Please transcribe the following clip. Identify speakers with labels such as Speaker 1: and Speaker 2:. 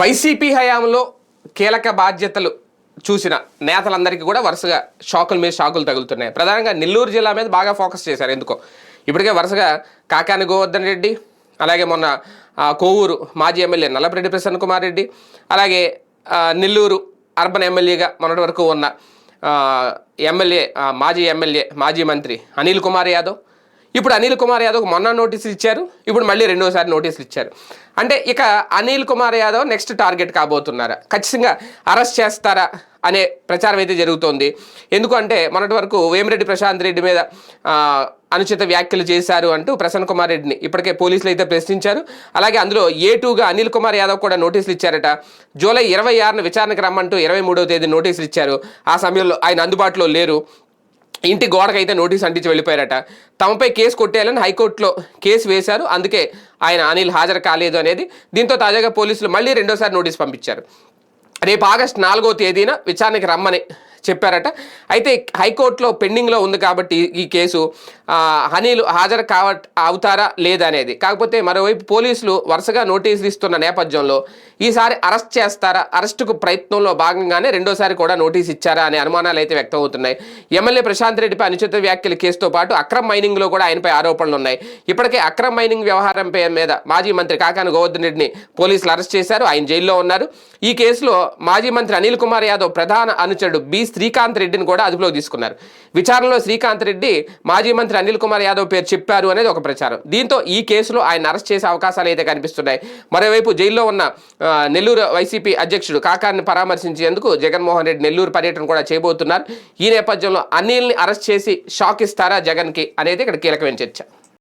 Speaker 1: YCP హయాంలో కీలక బాధ్యతలు చూసిన నేతలందరికీ కూడా వరుసగా షాకుల మీద షాకులు తగులుతున్నాయి. ప్రధానంగా నెల్లూరు జిల్లా మీద బాగా ఫోకస్ చేశారు. ఎందుకో? ఇప్పటికే వరుసగా కాకాని గోవర్ధన్ రెడ్డి అలాగే మొన్న కోవూరు మాజీ ఎమ్మెల్యే నల్లపరెడ్డి ప్రసన్న కుమార్ రెడ్డి అలాగే నెల్లూరు అర్బన్ ఎమ్మెల్యేగా మొన్నటి వరకు ఉన్న ఎమ్మెల్యే మాజీ ఎమ్మెల్యే మాజీ మంత్రి అనిల్ కుమార్ యాదవ్ ఇప్పుడు అనిల్ కుమార్ యాదవ్ మొన్న నోటీసులు ఇచ్చారు ఇప్పుడు మళ్ళీ రెండోసారి నోటీసులు ఇచ్చారు. అంటే ఇక అనిల్ కుమార్ యాదవ్ నెక్స్ట్ టార్గెట్ కాబోతున్నారా? ఖచ్చితంగా అరెస్ట్ చేస్తారా అనే ప్రచారం అయితే జరుగుతోంది. ఎందుకంటే మొన్నటి వరకు వేమిరెడ్డి ప్రశాంత్ రెడ్డి మీద అనుచిత వ్యాఖ్యలు చేశారు అంటూ ప్రసన్న కుమార్ రెడ్డిని ఇప్పటికే పోలీసులు అయితే ప్రశ్నించారు. అలాగే అందులో ఏ టూగా అనిల్ కుమార్ యాదవ్ కూడా నోటీసులు ఇచ్చారట. జూలై ఇరవై ఆరున విచారణకు రమ్మంటూ ఇరవై మూడవ తేదీ నోటీసులు ఇచ్చారు. ఆ సమయంలో ఆయన అందుబాటులో లేరు. ఇంటి గోడకైతే నోటీస్ అంటించి వెళ్ళిపోయారట. తమపై కేసు కొట్టేయాలని హైకోర్టులో కేసు వేశారు. అందుకే ఆయన అనిల్ హాజరు కాలేదు అనేది దీంతో తాజాగా పోలీసులు మళ్ళీ రెండోసారి నోటీస్ పంపించారు. రేపు ఆగస్ట్ నాలుగో తేదీన విచారణకి రమ్మని చెప్పారట. అయితే హైకోర్టులో పెండింగ్లో ఉంది కాబట్టి ఈ కేసు హనీలు హాజరు కావ అవుతారా లేదా అనేది. కాకపోతే మరోవైపు పోలీసులు వరుసగా నోటీసులు ఇస్తున్న నేపథ్యంలో ఈసారి అరెస్ట్ చేస్తారా అరెస్టుకు ప్రయత్నంలో భాగంగానే రెండోసారి కూడా నోటీస్ ఇచ్చారా అనే అనుమానాలు అయితే వ్యక్తం అవుతున్నాయి ఎమ్మెల్యే ప్రశాంత్ రెడ్డిపై అనుచిత వ్యాఖ్యల కేసుతో పాటు అక్రమ్ మైనింగ్లో కూడా ఆయనపై ఆరోపణలు ఉన్నాయి. ఇప్పటికే అక్రమ్ మైనింగ్ వ్యవహారంపై మీద మాజీ మంత్రి కాకాని గోవర్ధన్ రెడ్డిని పోలీసులు అరెస్ట్ చేశారు. ఆయన జైల్లో ఉన్నారు. ఈ కేసులో మాజీ మంత్రి అనిల్ కుమార్ యాదవ్ ప్రధాన అనుచరుడు బి శ్రీకాంత్ రెడ్డిని కూడా అదుపులోకి తీసుకున్నారు. విచారణలో శ్రీకాంత్ రెడ్డి మాజీ మంత్రి అనిల్ కుమార్ యాదవ్ పేరు చెప్పారు అనేది ఒక ప్రచారం. దీంతో ఈ కేసులో ఆయన అరెస్ట్ చేసే అవకాశాలు అయితే కనిపిస్తున్నాయి. మరోవైపు జైల్లో ఉన్న నెల్లూరు వైసీపీ అధ్యక్షుడు కాకాన్ని పరామర్శించేందుకు జగన్మోహన్ రెడ్డి నెల్లూరు పర్యటన కూడా చేయబోతున్నారు. ఈ నేపథ్యంలో అనిల్ని అరెస్ట్ చేసి షాక్ ఇస్తారా జగన్కి అనేది ఇక్కడ కీలకమైన చర్చ.